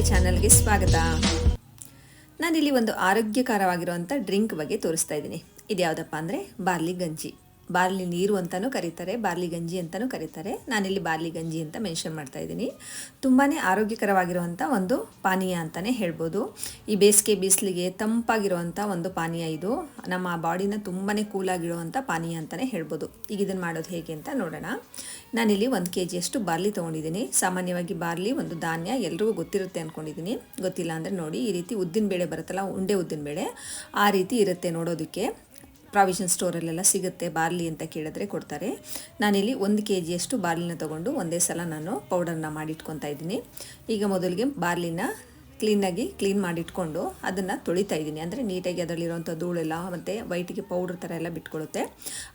ಅಡುಗೆ ಚಾನಲ್ಗೆ ಸ್ವಾಗತ. ನಾನಿಲ್ಲಿ ಒಂದು ಆರೋಗ್ಯಕರವಾಗಿರುವಂಥ ಡ್ರಿಂಕ್ ಬಗ್ಗೆ ತೋರಿಸ್ತಾ ಇದ್ದೀನಿ. ಇದು ಯಾವುದಪ್ಪ ಅಂದರೆ ಬಾರ್ಲಿ ಗಂಜಿ. ಬಾರ್ಲಿ ನೀರು ಅಂತಲೂ ಕರೀತಾರೆ, ಬಾರ್ಲಿ ಗಂಜಿ ಅಂತಲೂ ಕರೀತಾರೆ. ನಾನಿಲ್ಲಿ ಬಾರ್ಲಿ ಗಂಜಿ ಅಂತ ಮೆನ್ಷನ್ ಮಾಡ್ತಾ ಇದ್ದೀನಿ. ತುಂಬಾ ಆರೋಗ್ಯಕರವಾಗಿರುವಂಥ ಒಂದು ಪಾನೀಯ ಅಂತಲೇ ಹೇಳ್ಬೋದು. ಈ ಬೇಸಿಗೆ ಬಿಸಿಲಿಗೆ ತಂಪಾಗಿರುವಂಥ ಒಂದು ಪಾನೀಯ ಇದು. ನಮ್ಮ ಬಾಡಿನ ತುಂಬಾ ಕೂಲಾಗಿರುವಂಥ ಪಾನೀಯ ಅಂತಲೇ ಹೇಳ್ಬೋದು. ಈಗ ಇದನ್ನು ಮಾಡೋದು ಹೇಗೆ ಅಂತ ನೋಡೋಣ. ನಾನಿಲ್ಲಿ ಒಂದು ಕೆ ಜಿಯಷ್ಟು ಬಾರ್ಲಿ ತೊಗೊಂಡಿದ್ದೀನಿ. ಸಾಮಾನ್ಯವಾಗಿ ಬಾರ್ಲಿ ಒಂದು ಧಾನ್ಯ ಎಲ್ರಿಗೂ ಗೊತ್ತಿರುತ್ತೆ ಅಂದ್ಕೊಂಡಿದ್ದೀನಿ ಗೊತ್ತಿಲ್ಲ ಅಂದರೆ ನೋಡಿ, ಈ ರೀತಿ ಉದ್ದಿನ ಬೇಳೆ ಬರುತ್ತಲ್ಲ, ಉಂಡೆ ಉದ್ದಿನ ಬೇಳೆ ಆ ರೀತಿ ಇರುತ್ತೆ ನೋಡೋದಕ್ಕೆ. ಪ್ರಾವಿಷನ್ ಸ್ಟೋರಲ್ಲೆಲ್ಲ ಸಿಗುತ್ತೆ ಬಾರ್ಲಿ ಅಂತ ಕೇಳಿದ್ರೆ ಕೊಡ್ತಾರೆ. ನಾನಿಲ್ಲಿ ಒಂದು ಕೆ ಜಿಯಷ್ಟು ಬಾರ್ಲಿನ ತೊಗೊಂಡು ಒಂದೇ ಸಲ ನಾನು ಪೌಡರ್ನ ಮಾಡಿಟ್ಕೊತಾ ಇದ್ದೀನಿ. ಈಗ ಮೊದಲಿಗೆ ಬಾರ್ಲಿನ ಕ್ಲೀನಾಗಿ ಕ್ಲೀನ್ ಮಾಡಿಟ್ಕೊಂಡು ಅದನ್ನು ತೊಳಿತಾ ಇದ್ದೀನಿ. ಅಂದರೆ ನೀಟಾಗಿ ಅದರಲ್ಲಿರುವಂಥ ಧೂಳೆಲ್ಲ ಮತ್ತು ವೈಟಿಗೆ ಪೌಡ್ರ್ ಥರ ಎಲ್ಲ ಬಿಟ್ಕೊಳ್ಳುತ್ತೆ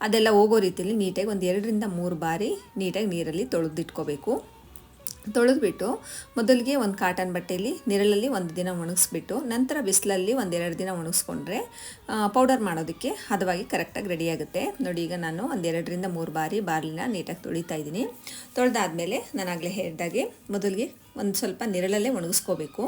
ಅದೆಲ್ಲ ಹೋಗೋ ರೀತಿಯಲ್ಲಿ ನೀಟಾಗಿ ಒಂದು ಎರಡರಿಂದ ಮೂರು ಬಾರಿ ನೀಟಾಗಿ ನೀರಲ್ಲಿ ತೊಳೆದಿಟ್ಕೋಬೇಕು. ತೊಳೆದ್ಬಿಟ್ಟು ಮೊದಲಿಗೆ ಒಂದು ಕಾಟನ್ ಬಟ್ಟೆಯಲ್ಲಿ ನೆರಳಲ್ಲಿ ಒಂದು ದಿನ ಒಣಗಿಸ್ಬಿಟ್ಟು ನಂತರ ಬಿಸಿಲಲ್ಲಿ ಒಂದೆರಡು ದಿನ ಒಣಗಿಸ್ಕೊಂಡ್ರೆ ಪೌಡರ್ ಮಾಡೋದಕ್ಕೆ ಹದವಾಗಿ ಕರೆಕ್ಟಾಗಿ ರೆಡಿಯಾಗುತ್ತೆ ನೋಡಿ, ಈಗ ನಾನು ಒಂದೆರಡರಿಂದ ಮೂರು ಬಾರಿ ಬಾರ್ಲಿನ ನೀಟಾಗಿ ತೊಳಿತಾ ಇದ್ದೀನಿ. ತೊಳೆದಾದ್ಮೇಲೆ ನಾನು ಆಗಲೇ ಹೇಳಿದಾಗೆ ಮೊದಲಿಗೆ ಒಂದು ಸ್ವಲ್ಪ ನೆರಳಲ್ಲೇ ಒಣಗಿಸ್ಕೋಬೇಕು.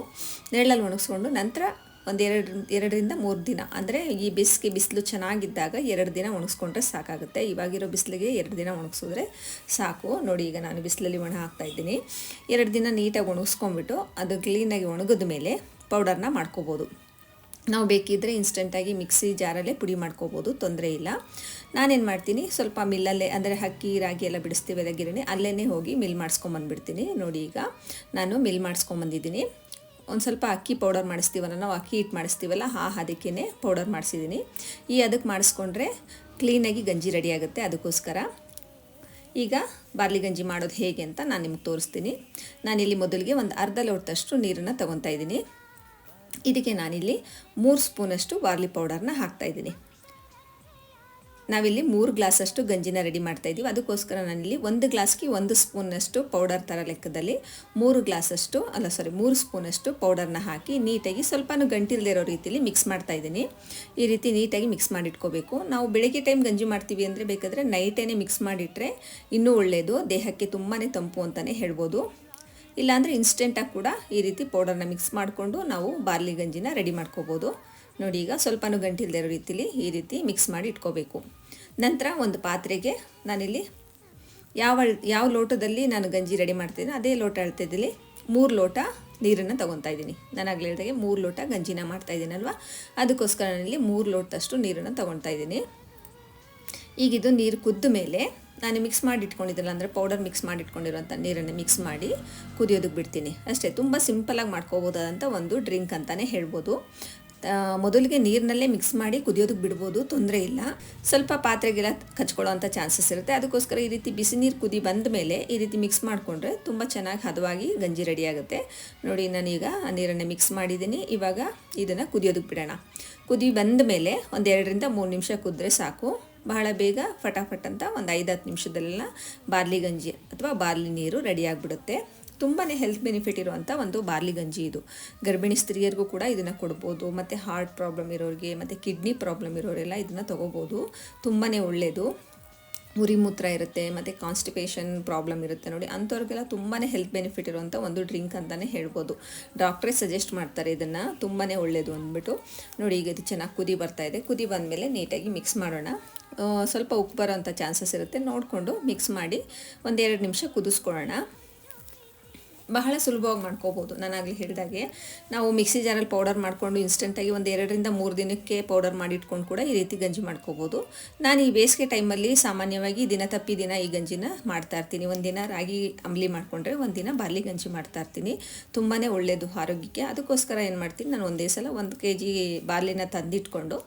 ನೆರಳಲ್ಲಿ ಒಣಗಿಸ್ಕೊಂಡು ನಂತರ ಒಂದು ಎರಡು ಎರಡರಿಂದ ಮೂರು ದಿನ. ಅಂದರೆ ಈ ಬಿಸಿಗೆ ಬಿಸಿಲು ಚೆನ್ನಾಗಿದ್ದಾಗ ಎರಡು ದಿನ ಒಣಗಿಸ್ಕೊಂಡ್ರೆ ಸಾಕಾಗುತ್ತೆ. ಇವಾಗಿರೋ ಬಿಸಿಲಿಗೆ ಎರಡು ದಿನ ಒಣಗಿಸಿದ್ರೆ ಸಾಕು. ನೋಡಿ, ಈಗ ನಾನು ಬಿಸಿಲಲ್ಲಿ ಒಣ ಹಾಕ್ತಾ ಇದ್ದೀನಿ. ಎರಡು ದಿನ ನೀಟಾಗಿ ಒಣಗಿಸ್ಕೊಂಬಿಟ್ಟು ಅದು ಕ್ಲೀನಾಗಿ ಒಣಗಿದ ಮೇಲೆ ಪೌಡರ್ನ ಮಾಡ್ಕೋಬೋದು. ನಾವು ಬೇಕಿದ್ದರೆ ಇನ್ಸ್ಟೆಂಟಾಗಿ ಮಿಕ್ಸಿ ಜಾರಲ್ಲೇ ಪುಡಿ ಮಾಡ್ಕೋಬೋದು, ತೊಂದರೆ ಇಲ್ಲ. ನಾನೇನು ಮಾಡ್ತೀನಿ, ಸ್ವಲ್ಪ ಮಿಲ್ಲಲ್ಲೇ, ಅಂದರೆ ಹಕ್ಕಿ, ರಾಗಿ ಎಲ್ಲ ಬಿಡಿಸ್ತೀವಲ್ಲ ಗಿರಣಿ ಅಲ್ಲೇ ಹೋಗಿ ಮಿಲ್ ಮಾಡಿಸ್ಕೊಂಬಂದ್ಬಿಡ್ತೀನಿ. ನೋಡಿ ಈಗ ನಾನು ಮಿಲ್ ಮಾಡಿಸ್ಕೊಂಬಂದಿದ್ದೀನಿ. ಒಂದು ಸ್ವಲ್ಪ ಅಕ್ಕಿ ಪೌಡರ್ ಮಾಡಿಸ್ತೀವಲ್ಲ, ನಾವು ಅಕ್ಕಿ ಹಿಟ್ಟು ಮಾಡಿಸ್ತೀವಲ್ಲ, ಆ ಅದಕ್ಕೇ ಪೌಡರ್ ಮಾಡಿಸಿದ್ದೀನಿ ಈ ಅದಕ್ಕೆ ಮಾಡಿಸ್ಕೊಂಡ್ರೆ ಕ್ಲೀನಾಗಿ ಗಂಜಿ ರೆಡಿ ಆಗುತ್ತೆ ಅದಕ್ಕೋಸ್ಕರ. ಈಗ ಬಾರ್ಲಿ ಗಂಜಿ ಮಾಡೋದು ಹೇಗೆ ಅಂತ ನಾನು ನಿಮ್ಗೆ ತೋರಿಸ್ತೀನಿ. ನಾನಿಲ್ಲಿ ಮೊದಲಿಗೆ ಒಂದು ಅರ್ಧ ಲೋಟದಷ್ಟು ನೀರನ್ನು ತೊಗೊತಾ ಇದ್ದೀನಿ. ಇದಕ್ಕೆ ನಾನಿಲ್ಲಿ ಮೂರು ಸ್ಪೂನಷ್ಟು ಬಾರ್ಲಿ ಪೌಡರ್ನ ಹಾಕ್ತಾಯಿದ್ದೀನಿ ನಾವಿಲ್ಲಿ ಮೂರು ಗ್ಲಾಸಷ್ಟು ಗಂಜಿನ ರೆಡಿ ಮಾಡ್ತಾ ಇದ್ದೀವಿ. ಅದಕ್ಕೋಸ್ಕರ ನಾನಿಲ್ಲಿ ಒಂದು ಗ್ಲಾಸ್ಗೆ ಒಂದು ಸ್ಪೂನಷ್ಟು ಪೌಡರ್ ಥರ ಲೆಕ್ಕದಲ್ಲಿ ಮೂರು ಗ್ಲಾಸಷ್ಟು, ಅಲ್ಲ ಸಾರಿ ಮೂರು ಸ್ಪೂನಷ್ಟು ಪೌಡರ್ನ ಹಾಕಿ ನೀಟಾಗಿ ಸ್ವಲ್ಪ ಗಂಟಿಲ್ದಿರೋ ರೀತಿಯಲ್ಲಿ ಮಿಕ್ಸ್ ಮಾಡ್ತಾ ಇದ್ದೀನಿ. ಈ ರೀತಿ ನೀಟಾಗಿ ಮಿಕ್ಸ್ ಮಾಡಿಟ್ಕೋಬೇಕು. ನಾವು ಬೆಳಗ್ಗೆ ಟೈಮ್ ಗಂಜಿ ಮಾಡ್ತೀವಿ ಅಂದರೆ ಬೇಕಾದರೆ ನೈಟೇ ಮಿಕ್ಸ್ ಮಾಡಿಟ್ರೆ ಇನ್ನೂ ಒಳ್ಳೆಯದು ದೇಹಕ್ಕೆ ತುಂಬಾ ತಂಪು ಅಂತಲೇ ಹೇಳ್ಬೋದು. ಇಲ್ಲಾಂದರೆ ಇನ್ಸ್ಟೆಂಟಾಗಿ ಕೂಡ ಈ ರೀತಿ ಪೌಡರ್ನ ಮಿಕ್ಸ್ ಮಾಡಿಕೊಂಡು ನಾವು ಬಾರ್ಲಿ ಗಂಜಿನ ರೆಡಿ ಮಾಡ್ಕೋಬೋದು. ನೋಡಿ ಈಗ ಸ್ವಲ್ಪನೂ ಗಂಟಿಲ್ದೇ ಇರೋ ರೀತಿಲಿ ಈ ರೀತಿ ಮಿಕ್ಸ್ ಮಾಡಿ ಇಟ್ಕೋಬೇಕು. ನಂತರ ಒಂದು ಪಾತ್ರೆಗೆ ನಾನಿಲ್ಲಿ ಯಾವ ಯಾವ ಲೋಟದಲ್ಲಿ ನಾನು ಗಂಜಿ ರೆಡಿ ಮಾಡ್ತೀನಿ ಅದೇ ಲೋಟ ಅಳ್ತಿದ್ದಲ್ಲಿ ಮೂರು ಲೋಟ ನೀರನ್ನು ತೊಗೊತಾ ಇದ್ದೀನಿ. ನಾನು ಆಗಲೇ ಹೇಳಿದಾಗೆ ಮೂರು ಲೋಟ ಗಂಜಿನ ಮಾಡ್ತಾ ಇದ್ದೀನಲ್ವ? ಅದಕ್ಕೋಸ್ಕರ ನಾನಿಲ್ಲಿ ಮೂರು ಲೋಟದಷ್ಟು ನೀರನ್ನು ತೊಗೊತಾ ಇದ್ದೀನಿ. ಈಗಿದು ನೀರು ಕುದ್ದ ಮೇಲೆ ನಾನು ಮಿಕ್ಸ್ ಮಾಡಿ ಇಟ್ಕೊಂಡಿದ್ದಲ್ಲ ಅಂದರೆ ಪೌಡರ್ ಮಿಕ್ಸ್ ಮಾಡಿ ಇಟ್ಕೊಂಡಿರೋಂಥ ನೀರನ್ನು ಮಿಕ್ಸ್ ಮಾಡಿ ಕುದಿಯೋದಕ್ಕೆ ಬಿಡ್ತೀನಿ. ಅಷ್ಟೇ, ತುಂಬ ಸಿಂಪಲಾಗಿ ಮಾಡ್ಕೋಬೋದಾದಂಥ ಒಂದು ಡ್ರಿಂಕ್ ಅಂತಲೇ ಹೇಳ್ಬೋದು. ಮೊದಲಿಗೆ ನೀರಿನಲ್ಲೇ ಮಿಕ್ಸ್ ಮಾಡಿ ಕುದಿಯೋದಕ್ಕೆ ಬಿಡ್ಬೋದು, ತೊಂದರೆ ಇಲ್ಲ. ಸ್ವಲ್ಪ ಪಾತ್ರೆಗೆಲ್ಲ ಕಚ್ಕೊಳ್ಳೋ ಚಾನ್ಸಸ್ ಇರುತ್ತೆ. ಅದಕ್ಕೋಸ್ಕರ ಈ ರೀತಿ ಬಿಸಿ ನೀರು ಕುದಿ ಬಂದ ಮೇಲೆ ಈ ರೀತಿ ಮಿಕ್ಸ್ ಮಾಡಿಕೊಂಡ್ರೆ ತುಂಬ ಚೆನ್ನಾಗಿ ಹದವಾಗಿ ಗಂಜಿ ರೆಡಿ ಆಗುತ್ತೆ. ನೋಡಿ, ನಾನೀಗ ನೀರನ್ನು ಮಿಕ್ಸ್ ಮಾಡಿದ್ದೀನಿ. ಇವಾಗ ಇದನ್ನು ಕುದಿಯೋದಕ್ಕೆ ಬಿಡೋಣ. ಕುದಿ ಬಂದ ಮೇಲೆ ಒಂದು ಎರಡರಿಂದ ಮೂರು ನಿಮಿಷ ಕುದ್ರೆ ಸಾಕು. ಬಹಳ ಬೇಗ ಫಟಾಫಟ್ ಅಂತ ಒಂದು ಐದು ಹತ್ತು ನಿಮಿಷದಲ್ಲೆಲ್ಲ ಬಾರ್ಲಿ ಗಂಜಿ ಅಥವಾ ಬಾರ್ಲಿ ನೀರು ರೆಡಿ ಆಗಿಬಿಡುತ್ತೆ. ತುಂಬಾ ಹೆಲ್ತ್ ಬೆನಿಫಿಟ್ ಇರುವಂಥ ಒಂದು ಬಾರ್ಲಿ ಗಂಜಿ ಇದು. ಗರ್ಭಿಣಿ ಸ್ತ್ರೀಯರಿಗೂ ಕೂಡ ಇದನ್ನು ಕೊಡ್ಬೋದು, ಮತ್ತು ಹಾರ್ಟ್ ಪ್ರಾಬ್ಲಮ್ ಇರೋರಿಗೆ, ಮತ್ತು ಕಿಡ್ನಿ ಪ್ರಾಬ್ಲಮ್ ಇರೋರೆಲ್ಲ ಇದನ್ನು ತೊಗೋಬೋದು. ತುಂಬಾ ಒಳ್ಳೆಯದು ಉರಿಮೂತ್ರ ಇರುತ್ತೆ, ಮತ್ತು ಕಾನ್ಸ್ಟಿಪೇಷನ್ ಪ್ರಾಬ್ಲಮ್ ಇರುತ್ತೆ ನೋಡಿ, ಅಂಥವ್ರಿಗೆಲ್ಲ ತುಂಬಾ ಹೆಲ್ತ್ ಬೆನಿಫಿಟ್ ಇರುವಂಥ ಒಂದು ಡ್ರಿಂಕ್ ಅಂತಲೇ ಹೇಳ್ಬೋದು. ಡಾಕ್ಟ್ರೇ ಸಜೆಸ್ಟ್ ಮಾಡ್ತಾರೆ ಇದನ್ನು ತುಂಬಾ ಒಳ್ಳೆಯದು ಅಂದ್ಬಿಟ್ಟು. ನೋಡಿ, ಈಗ ಇದು ಚೆನ್ನಾಗಿ ಕುದಿ ಬರ್ತಾ ಇದೆ. ಕುದಿ ಬಂದಮೇಲೆ ನೀಟಾಗಿ ಮಿಕ್ಸ್ ಮಾಡೋಣ. ಸ್ವಲ್ಪ ಉಪ್ಪು ಬರೋಂಥ ಚಾನ್ಸಸ್ ಇರುತ್ತೆ. ನೋಡಿಕೊಂಡು ಮಿಕ್ಸ್ ಮಾಡಿ ಒಂದೆರಡು ನಿಮಿಷ ಕುದಿಸ್ಕೊಳ್ಳೋಣ. ಬಹಳ ಸುಲಭವಾಗಿ ಮಾಡ್ಕೋಬೋದು ನಾನಾಗಲಿ ಹೇಳಿದಾಗೆ. ನಾವು ಮಿಕ್ಸಿ ಜಾರಲ್ಲಿ ಪೌಡರ್ ಮಾಡಿಕೊಂಡು ಇನ್ಸ್ಟೆಂಟಾಗಿ ಒಂದು ಎರಡರಿಂದ ಮೂರು ದಿನಕ್ಕೆ ಪೌಡರ್ ಮಾಡಿಟ್ಕೊಂಡು ಕೂಡ ಈ ರೀತಿ ಗಂಜಿ ಮಾಡ್ಕೋಬೋದು. ನಾನು ಈ ಬೇಸಿಗೆ ಟೈಮಲ್ಲಿ ಸಾಮಾನ್ಯವಾಗಿ ದಿನ ತಪ್ಪಿ ದಿನ ಈ ಗಂಜಿನ ಮಾಡ್ತಾ ಇರ್ತೀನಿ. ಒಂದಿನ ರಾಗಿ ಅಂಬ್ಲಿ ಮಾಡಿಕೊಂಡ್ರೆ ಒಂದಿನ ಬಾರ್ಲಿ ಗಂಜಿ ಮಾಡ್ತಾ ಇರ್ತೀನಿ. ತುಂಬಾ ಒಳ್ಳೆಯದು ಆರೋಗ್ಯಕ್ಕೆ. ಅದಕ್ಕೋಸ್ಕರ ಏನು ಮಾಡ್ತೀನಿ, ನಾನು ಒಂದೇ ಸಲ ಒಂದು ಕೆ ಜಿ ಬಾರ್ಲಿನ ತಂದಿಟ್ಕೊಂಡು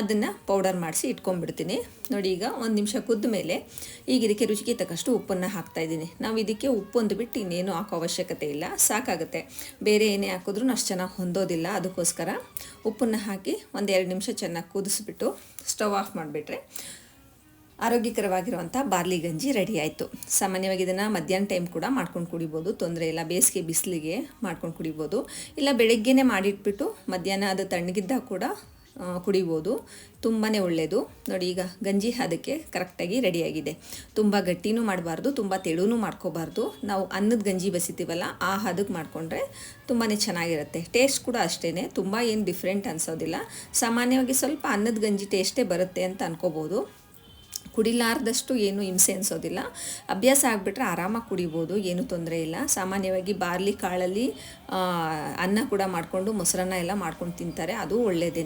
ಅದನ್ನು ಪೌಡರ್ ಮಾಡಿಸಿ ಇಟ್ಕೊಂಡ್ಬಿಡ್ತೀನಿ. ನೋಡಿ ಈಗ ಒಂದು ನಿಮಿಷ ಕುದ್ದ ಮೇಲೆ ಈಗ ಇದಕ್ಕೆ ರುಚಿಗೆ ತಕ್ಕಷ್ಟು ಉಪ್ಪನ್ನು ಹಾಕ್ತಾ ಇದ್ದೀನಿ. ನಾವು ಇದಕ್ಕೆ ಉಪ್ಪೊಂದು ಬಿಟ್ಟು ಇನ್ನೇನು ಹಾಕೋ ಅವಶ್ಯಕತೆ ಇಲ್ಲ. ಸಾಕಾಗುತ್ತೆ. ಬೇರೆ ಏನೇ ಹಾಕಿದ್ರೂ ಅಷ್ಟು ಚೆನ್ನಾಗಿ ಹೊಂದೋದಿಲ್ಲ. ಅದಕ್ಕೋಸ್ಕರ ಉಪ್ಪನ್ನು ಹಾಕಿ ಒಂದು ಎರಡು ನಿಮಿಷ ಚೆನ್ನಾಗಿ ಕುದಿಸ್ಬಿಟ್ಟು ಸ್ಟವ್ ಆಫ್ ಮಾಡಿಬಿಟ್ರೆ ಆರೋಗ್ಯಕರವಾಗಿರುವಂಥ ಬಾರ್ಲಿ ಗಂಜಿ ರೆಡಿ ಆಯಿತು. ಸಾಮಾನ್ಯವಾಗಿ ಇದನ್ನು ಮಧ್ಯಾಹ್ನ ಟೈಮ್ ಕೂಡ ಮಾಡ್ಕೊಂಡು ಕುಡಿಬೋದು. ತೊಂದರೆ ಇಲ್ಲ. ಬೇಸಿಗೆ ಬಿಸಿಲಿಗೆ ಮಾಡ್ಕೊಂಡು ಕುಡಿಬೋದು. ಇಲ್ಲ ಬೆಳಗ್ಗೆನೇ ಮಾಡಿಟ್ಬಿಟ್ಟು ಮಧ್ಯಾಹ್ನ ಅದು ತಣ್ಣಗಿದ್ದಾಗ ಕೂಡ ಕುಡಿಬೋದು. ತುಂಬಾ ಒಳ್ಳೆಯದು ನೋಡಿ, ಈಗ ಗಂಜಿ ಅದಕ್ಕೆ ಕರೆಕ್ಟಾಗಿ ರೆಡಿಯಾಗಿದೆ. ತುಂಬ ಗಟ್ಟಿನೂ ಮಾಡಬಾರ್ದು, ತುಂಬ ತೆಳುನೂ ಮಾಡ್ಕೋಬಾರ್ದು. ನಾವು ಅನ್ನದ ಗಂಜಿ ಬಸಿತೀವಲ್ಲ, ಆ ಹದಕ್ಕೆ ಮಾಡಿಕೊಂಡ್ರೆ ತುಂಬಾ ಚೆನ್ನಾಗಿರುತ್ತೆ. ಟೇಸ್ಟ್ ಕೂಡ ಅಷ್ಟೇ ತುಂಬ ಏನು ಡಿಫ್ರೆಂಟ್ ಅನಿಸೋದಿಲ್ಲ. ಸಾಮಾನ್ಯವಾಗಿ ಸ್ವಲ್ಪ ಅನ್ನದ ಗಂಜಿ ಟೇಸ್ಟೇ ಬರುತ್ತೆ ಅಂತ ಅನ್ಕೋಬೋದು. ಕುಡಿಲಾರ್ದಷ್ಟು ಏನು ಹಿಂಸೆ ಅನಿಸೋದಿಲ್ಲ. ಅಭ್ಯಾಸ ಆಗಿಬಿಟ್ರೆ ಆರಾಮಾಗಿ ಕುಡಿಬೋದು, ಏನು ತೊಂದರೆ ಇಲ್ಲ. ಸಾಮಾನ್ಯವಾಗಿ ಬಾರ್ಲಿ ಕಾಳಲ್ಲಿ ಅನ್ನ ಕೂಡ ಮಾಡಿಕೊಂಡು ಮೊಸರನ್ನ ಎಲ್ಲ ಮಾಡ್ಕೊಂಡು ತಿಂತಾರೆ, ಅದು ಒಳ್ಳೆಯದೇ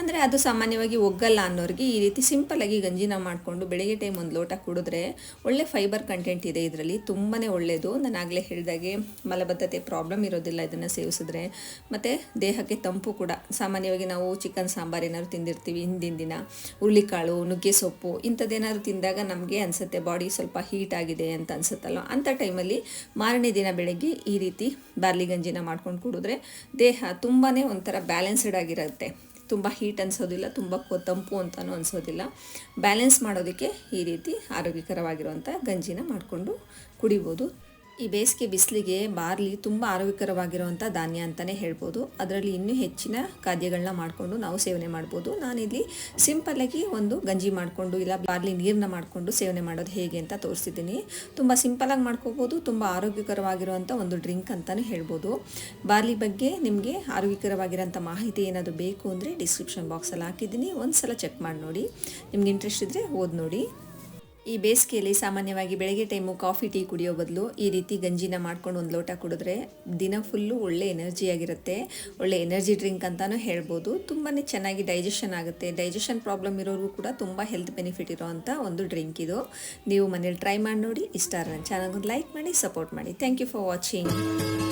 ಅಂದರೆ ಅದು ಸಾಮಾನ್ಯವಾಗಿ ಒಗ್ಗಲ್ಲ ಅನ್ನೋರಿಗೆ ಈ ರೀತಿ ಸಿಂಪಲ್ಲಾಗಿ ಗಂಜಿನ ಮಾಡಿಕೊಂಡು ಬೆಳಗ್ಗೆ ಟೈಮ್ ಒಂದು ಲೋಟ ಕುಡಿದ್ರೆ ಒಳ್ಳೆ ಫೈಬರ್ ಕಂಟೆಂಟ್ ಇದೆ ಇದರಲ್ಲಿ ತುಂಬಾ ಒಳ್ಳೆಯದು ನಾನು ಆಗಲೇ ಹೇಳಿದಾಗೆ ಮಲಬದ್ಧತೆ ಪ್ರಾಬ್ಲಮ್ ಇರೋದಿಲ್ಲ ಇದನ್ನು ಸೇವಿಸಿದ್ರೆ. ಮತ್ತು ದೇಹಕ್ಕೆ ತಂಪು ಕೂಡ. ಸಾಮಾನ್ಯವಾಗಿ ನಾವು ಚಿಕನ್ ಸಾಂಬಾರು ಏನಾದ್ರು ತಿಂದಿರ್ತೀವಿ ಹಿಂದಿನ ದಿನ. ಹುರುಳಿಕಾಳು, ನುಗ್ಗೆ ಸೊಪ್ಪು ಇಂಥದ್ದೇನಾದ್ರು ತಿಂದಾಗ ನಮಗೆ ಅನಿಸುತ್ತೆ, ಬಾಡಿ ಸ್ವಲ್ಪ ಹೀಟ್ ಆಗಿದೆ ಅಂತ ಅನಿಸುತ್ತಲ್ಲ ಅಂಥ ಟೈಮಲ್ಲಿ ಮಾರನೇ ದಿನ ಬೆಳಗ್ಗೆ ಈ ರೀತಿ ಬಾರ್ಲಿ ಗಂಜಿನ ಮಾಡ್ಕೊಂಡು ಕುಡಿದ್ರೆ ದೇಹ ತುಂಬಾ ಒಂಥರ ಬ್ಯಾಲೆನ್ಸ್ಡ್ ಆಗಿರುತ್ತೆ. ತುಂಬ ಹೀಟ್ ಅನಿಸೋದಿಲ್ಲ, ತುಂಬ ತಂಪು ಅಂತಲೂ ಅನಿಸೋದಿಲ್ಲ. ಬ್ಯಾಲೆನ್ಸ್ ಮಾಡೋದಕ್ಕೆ ಈ ರೀತಿ ಆರೋಗ್ಯಕರವಾಗಿರುವಂಥ ಗಂಜಿನ ಮಾಡಿಕೊಂಡು ಕುಡಿಬೋದು. ಈ ಬೇಸಿಗೆ ಬಿಸಿಲಿಗೆ ಬಾರ್ಲಿ ತುಂಬ ಆರೋಗ್ಯಕರವಾಗಿರುವಂಥ ಧಾನ್ಯ ಅಂತಲೇ ಹೇಳ್ಬೋದು. ಅದರಲ್ಲಿ ಇನ್ನೂ ಹೆಚ್ಚಿನ ಖಾದ್ಯಗಳನ್ನ ಮಾಡಿಕೊಂಡು ನಾವು ಸೇವನೆ ಮಾಡ್ಬೋದು. ನಾನಿಲ್ಲಿ ಸಿಂಪಲ್ಲಾಗಿ ಒಂದು ಗಂಜಿ ಮಾಡಿಕೊಂಡು ಇಲ್ಲ ಬಾರ್ಲಿ ನೀರನ್ನ ಮಾಡಿಕೊಂಡು ಸೇವನೆ ಮಾಡೋದು ಹೇಗೆ ಅಂತ ತೋರಿಸಿದ್ದೀನಿ. ತುಂಬ ಸಿಂಪಲಾಗಿ ಮಾಡ್ಕೋಬೋದು. ತುಂಬ ಆರೋಗ್ಯಕರವಾಗಿರುವಂಥ ಒಂದು ಡ್ರಿಂಕ್ ಅಂತಲೇ ಹೇಳ್ಬೋದು. ಬಾರ್ಲಿ ಬಗ್ಗೆ ನಿಮಗೆ ಆರೋಗ್ಯಕರವಾಗಿರೋಂಥ ಮಾಹಿತಿ ಏನಾದರೂ ಬೇಕು ಅಂದರೆ ಡಿಸ್ಕ್ರಿಪ್ಷನ್ ಬಾಕ್ಸಲ್ಲಿ ಹಾಕಿದ್ದೀನಿ. ಒಂದು ಸಲ ಚೆಕ್ ಮಾಡಿ ನೋಡಿ. ನಿಮ್ಗೆ ಇಂಟ್ರೆಸ್ಟ್ ಇದ್ದರೆ ಓದಿ ನೋಡಿ ಈ ಬೇಸಿಗೆಯಲ್ಲಿ ಸಾಮಾನ್ಯವಾಗಿ ಬೆಳಗ್ಗೆ ಟೈಮು ಕಾಫಿ, ಟೀ ಕುಡಿಯೋ ಬದಲು ಈ ರೀತಿ ಗಂಜಿನ ಮಾಡ್ಕೊಂಡು ಒಂದು ಲೋಟ ಕುಡಿದ್ರೆ ದಿನ ಫುಲ್ಲು ಒಳ್ಳೆ ಎನರ್ಜಿಯಾಗಿರುತ್ತೆ ಒಳ್ಳೆ ಎನರ್ಜಿ ಡ್ರಿಂಕ್ ಅಂತಲೂ ಹೇಳ್ಬೋದು. ತುಂಬಾ ಚೆನ್ನಾಗಿ ಡೈಜೆಷನ್ ಆಗುತ್ತೆ. ಡೈಜೆಷನ್ ಪ್ರಾಬ್ಲಮ್ ಇರೋರು ಕೂಡ ತುಂಬ ಹೆಲ್ತ್ ಬೆನಿಫಿಟ್ ಇರೋವಂಥ ಒಂದು ಡ್ರಿಂಕ್ ಇದು. ನೀವು ಮನೇಲಿ ಟ್ರೈ ಮಾಡಿ ನೋಡಿ, ಇಷ್ಟ ಚಾನಲ್ಗೆ ಲೈಕ್ ಮಾಡಿ, ಸಪೋರ್ಟ್ ಮಾಡಿ. Thank you for watching.